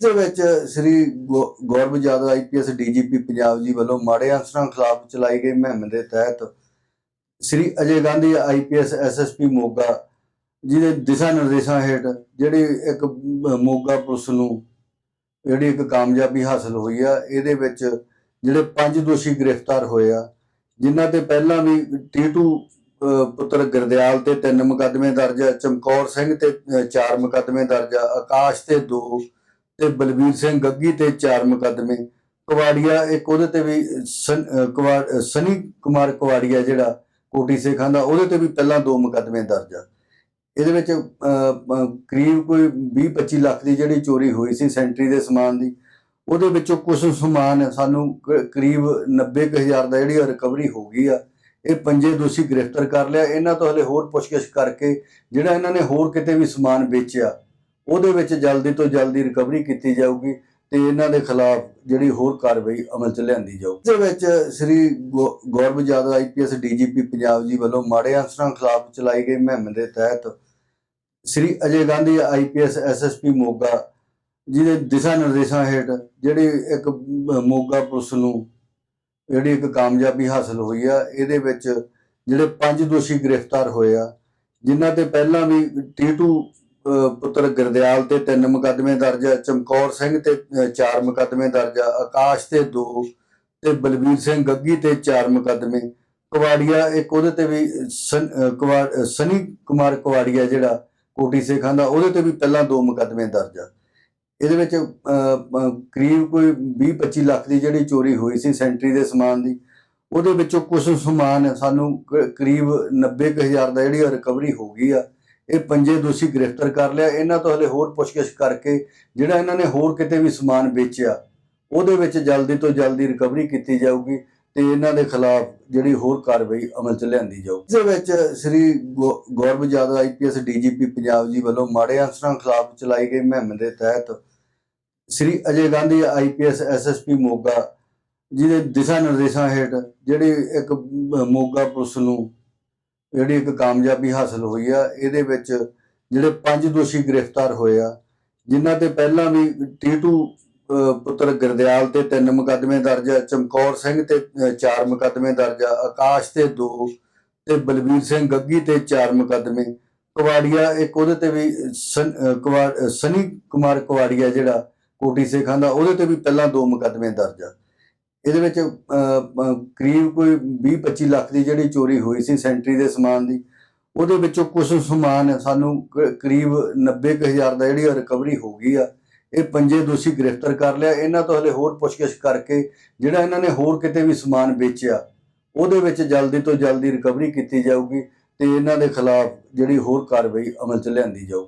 ਦੇ ਵਿੱਚ ਸ੍ਰੀ ਗੌ- ਗੌਰਵ ਯਾਦਵ ਆਈਪੀਐਸ ਡੀਜੀਪੀ ਪੰਜਾਬ ਜੀ ਵੱਲੋਂ ਮਾੜੇ ਅਨਸਰਾਂ ਖਿਲਾਫ ਚਲਾਈ ਗਈ ਮੁਹਿੰਮ ਦੇ ਤਹਿਤ ਸ੍ਰੀ ਅਜੇ ਗਾਂਧੀ ਆਈਪੀਐਸ ਐਸਐਸਪੀ ਮੋਗਾ ਜਿਹਦੇ ਦਿਸ਼ਾ ਨਿਰਦੇਸ਼ਾਂ ਹੇਠ ਜਿਹੜੀ ਇੱਕ ਮੋਗਾ ਪੁਲਿਸ ਨੂੰ ਜਿਹੜੀ ਇੱਕ ਕਾਮਯਾਬੀ ਹਾਸਲ ਹੋਈ ਆ, ਇਹਦੇ ਵਿੱਚ ਜਿਹੜੇ ਪੰਜ ਦੋਸ਼ੀ ਗ੍ਰਿਫਤਾਰ ਹੋਏ ਆ, ਜਿਨ੍ਹਾਂ ਤੇ ਪਹਿਲਾਂ ਵੀ ਟੀਟੂ ਪੁੱਤਰ ਗਰਦਿਆਲ ਤੇ ਤਿੰਨ ਮੁਕੱਦਮੇ ਦਰਜ ਆ, ਚਮਕੌਰ ਸਿੰਘ ਤੇ ਚਾਰ ਮੁਕੱਦਮੇ ਦਰਜ ਆਕਾਸ਼ ਤੇ ਦੋ ਤੇ ਬਲਬੀਰ ਸਿੰਘ ਗੱਗੀ ਤੇ ਚਾਰ ਮੁਕੱਦਮੇ। ਕੁਵਾੜੀਆ ਇੱਕ ਉਹਦੇ ਤੇ ਵੀ ਸਨ- ਅਹ, ਸਨੀ ਕੁਮਾਰ ਕੁਵਾੜੀਆ ਜਿਹੜਾ ਕੋਟੀ ਸੇਖਾਂ ਦਾ ਉਹਦੇ ਤੇ ਵੀ ਪਹਿਲਾਂ ਦੋ ਮੁਕੱਦਮੇ ਦਰਜ ਆ। ਇਹਦੇ ਵਿੱਚ ਕਰੀਬ ਕੋਈ 20-25 ਲੱਖ ਦੀ ਜਿਹੜੀ ਚੋਰੀ ਹੋਈ ਸੀ ਸੈਂਟਰੀ ਦੇ ਸਮਾਨ ਦੀ ਉਹਦੇ ਵਿੱਚੋਂ ਕੁਝ ਸਮਾਨ ਸਾਨੂੰ ਕ- ਕਰੀਬ 90000 ਦਾ ਜਿਹੜੀ ਰਿਕਵਰੀ ਹੋ ਗਈ ਆ ਇਹ ਪੰਜੇ ਦੋਸ਼ੀ ਗ੍ਰਿਫਤਾਰ ਕਰ ਲਿਆ। ਇਹਨਾਂ ਤੋਂ ਹਲੇ ਹੋਰ ਪੁੱਛਗਿੱਛ ਕਰਕੇ ਜਿਹੜਾ ਇਹਨਾਂ ਨੇ ਹੋਰ ਕਿਤੇ ਵੀ ਸਮਾਨ ਵੇਚਿਆ ਉਹਦੇ ਵਿੱਚ ਜਲਦੀ ਤੋਂ ਜਲਦੀ ਰਿਕਵਰੀ ਕੀਤੀ ਜਾਊਗੀ ਤੇ ਇਹਨਾਂ ਦੇ ਖਿਲਾਫ ਜਿਹੜੀ ਹੋਰ ਕਾਰਵਾਈ ਅਮਲ ਚ ਲਿਆਂਦੀ ਜਾਊਗੀ। ਦੇ ਵਿੱਚ ਸ੍ਰੀ ਗੌ- ਗੌਰਵ ਯਾਦਵ ਆਈਪੀਐਸ ਡੀਜੀਪੀ ਪੰਜਾਬ ਜੀ ਵੱਲੋਂ ਮਾੜੇ ਅਨਸਰਾਂ ਖਿਲਾਫ ਚਲਾਈ ਗਈ ਮੁਹਿੰਮ ਦੇ ਤਹਿਤ ਸ੍ਰੀ ਅਜੇ ਗਾਂਧੀ ਆਈਪੀਐਸ ਐਸਐਸਪੀ ਮੋਗਾ ਜਿਹਦੇ ਦਿਸ਼ਾ ਨਿਰਦੇਸ਼ਾਂ ਹੇਠ ਜਿਹੜੀ ਇੱਕ ਮੋਗਾ ਪੁਲਿਸ ਨੂੰ ਜਿਹੜੀ ਇੱਕ ਕਾਮਯਾਬੀ ਹਾਸਲ ਹੋਈ ਆ ਇਹਦੇ ਵਿੱਚ ਜਿਹੜੇ ਪੰਜ ਦੋਸ਼ੀ ਗ੍ਰਿਫਤਾਰ ਹੋਏ ਆ ਜਿਨ੍ਹਾਂ ਤੇ ਪਹਿਲਾਂ ਵੀ ਟੀਟੂ ਅਹ, ਪੁੱਤਰ ਗੁਰਦਿਆਲ ਤੇ ਤਿੰਨ ਮੁਕੱਦਮੇ ਦਰਜ ਆ ਚਮਕੌਰ ਸਿੰਘ ਤੇ ਚਾਰ ਮੁਕੱਦਮੇ ਦਰਜ ਆ ਆਕਾਸ਼ ਤੇ ਦੋ ਤੇ ਬਲਬੀਰ ਸਿੰਘ ਗੱਗੀ ਤੇ ਚਾਰ ਮੁਕੱਦਮੇ। ਕੁਵਾੜੀਆ ਇੱਕ ਉਹਦੇ ਤੇ ਵੀ ਸਨ- ਅਹ, ਸਨੀ ਕੁਮਾਰ ਕੁਵਾੜੀਆ ਜਿਹੜਾ ਕੋਟੀ ਸੇਖਾਂ ਦਾ ਉਹਦੇ ਤੇ ਵੀ ਪਹਿਲਾਂ ਦੋ ਮੁਕੱਦਮੇ ਦਰਜ ਆ। ਇਹਦੇ ਵਿੱਚ ਕਰੀਬ ਕੋਈ 20-25 ਲੱਖ ਦੀ ਜਿਹੜੀ ਚੋਰੀ ਹੋਈ ਸੀ ਸੈਂਟਰੀ ਦੇ ਸਮਾਨ ਦੀ ਉਹਦੇ ਵਿੱਚੋਂ ਕੁਝ ਸਮਾਨ ਸਾਨੂੰ ਕ- ਕਰੀਬ 90000 ਦਾ ਜਿਹੜੀ ਰਿਕਵਰੀ ਹੋ ਗਈ ਆ। ਇਹ ਪੰਜੇ ਦੋਸ਼ੀ ਗ੍ਰਿਫਤਾਰ ਕਰ ਲਿਆ। ਇਹਨਾਂ ਤੋਂ ਹਲੇ ਹੋਰ ਪੁੱਛਗਿੱਛ ਕਰਕੇ ਜਿਹੜਾ ਇਹਨਾਂ ਨੇ ਹੋਰ ਕਿਤੇ ਵੀ ਸਮਾਨ ਵੇਚਿਆ, ਉਹਦੇ ਵਿੱਚ ਜਲਦੀ ਤੋਂ ਜਲਦੀ ਰਿਕਵਰੀ ਕੀਤੀ ਜਾਊਗੀ ਤੇ ਇਹਨਾਂ ਦੇ ਖਿਲਾਫ ਜਿਹੜੀ ਹੋਰ ਕਾਰਵਾਈ ਅਮਲ ਚ ਲਿਆਂਦੀ ਜਾਊ ਇਸ ਵਿੱਚ ਸ੍ਰੀ ਗੌ- ਗੌਰਵ ਯਾਦਵ ਆਈਪੀਐਸ ਡੀਜੀਪੀ ਪੰਜਾਬ ਜੀ ਵੱਲੋਂ ਮਾੜੇ ਅਨਸਰਾਂ ਖਿਲਾਫ ਚਲਾਈ ਗਈ ਮੁਹਿੰਮ ਦੇ ਤਹਿਤ ਸ੍ਰੀ ਅਜੇ ਗਾਂਧੀ ਆਈਪੀਐਸ ਐਸਐਸਪੀ ਮੋਗਾ ਜਿਹਦੇ ਦਿਸ਼ਾ ਨਿਰਦੇਸ਼ਾਂ ਹੇਠ ਜਿਹੜੀ ਇੱਕ ਮੋਗਾ ਪੁਲਿਸ ਨੂੰ ਜਿਹੜੀ ਇੱਕ ਕਾਮਯਾਬੀ ਹਾਸਲ ਹੋਈ ਆ ਇਹਦੇ ਵਿੱਚ ਜਿਹੜੇ ਪੰਜ ਦੋਸ਼ੀ ਗ੍ਰਿਫਤਾਰ ਹੋਏ ਆ ਜਿਨ੍ਹਾਂ ਤੇ ਪਹਿਲਾਂ ਵੀ ਟੀਟੂ ਪੁੱਤਰ ਗਰਦਿਆਲ ਤੇ ਤਿੰਨ ਮੁਕੱਦਮੇ ਦਰਜ ਆ ਚਮਕੌਰ ਸਿੰਘ ਤੇ ਚਾਰ ਮੁਕੱਦਮੇ ਦਰਜ ਆ ਆਕਾਸ਼ ਤੇ ਦੋ ਤੇ ਬਲਬੀਰ ਸਿੰਘ ਗੱਗੀ ਤੇ ਚਾਰ ਮੁਕੱਦਮੇ। ਕੁਵਾੜੀਆ ਇੱਕ ਉਹਦੇ ਤੇ ਵੀ ਸਨ- ਅਹ, ਸਨੀ ਕੁਮਾਰ ਕੁਵਾੜੀਆ ਜਿਹੜਾ ਕੋਟੀ ਸੇਖਾਂ ਦਾ ਉਹਦੇ ਤੇ ਵੀ ਪਹਿਲਾਂ ਦੋ ਮੁਕੱਦਮੇ ਦਰਜ ਆ। ਇਹਦੇ ਵਿੱਚ ਕਰੀਬ ਕੋਈ 20-25 ਲੱਖ ਦੀ ਜਿਹੜੀ ਚੋਰੀ ਹੋਈ ਸੀ ਸੈਂਟਰੀ ਦੇ ਸਮਾਨ ਦੀ, ਉਹਦੇ ਵਿੱਚੋਂ ਕੁਝ ਸਮਾਨ ਸਾਨੂੰ ਕ- ਕਰੀਬ 90000 ਦਾ ਜਿਹੜੀ ਰਿਕਵਰੀ ਹੋ ਗਈ ਆ। ਇਹ ਪੰਜੇ ਦੋਸ਼ੀ ਗ੍ਰਿਫਤਾਰ ਕਰ ਲਿਆ। ਇਹਨਾਂ ਤੋਂ ਹਲੇ ਹੋਰ ਪੁੱਛਗਿੱਛ ਕਰਕੇ ਜਿਹੜਾ ਇਹਨਾਂ ਨੇ ਹੋਰ ਕਿਤੇ ਵੀ ਸਮਾਨ ਵੇਚਿਆ, ਉਹਦੇ ਵਿੱਚ ਜਲਦੀ ਤੋਂ ਜਲਦੀ ਰਿਕਵਰੀ ਕੀਤੀ ਜਾਊਗੀ ਤੇ ਇਹਨਾਂ ਦੇ ਖਿਲਾਫ ਜਿਹੜੀ ਹੋਰ ਕਾਰਵਾਈ ਅਮਲ ਚ ਲਿਆਂਦੀ ਜਾਊ।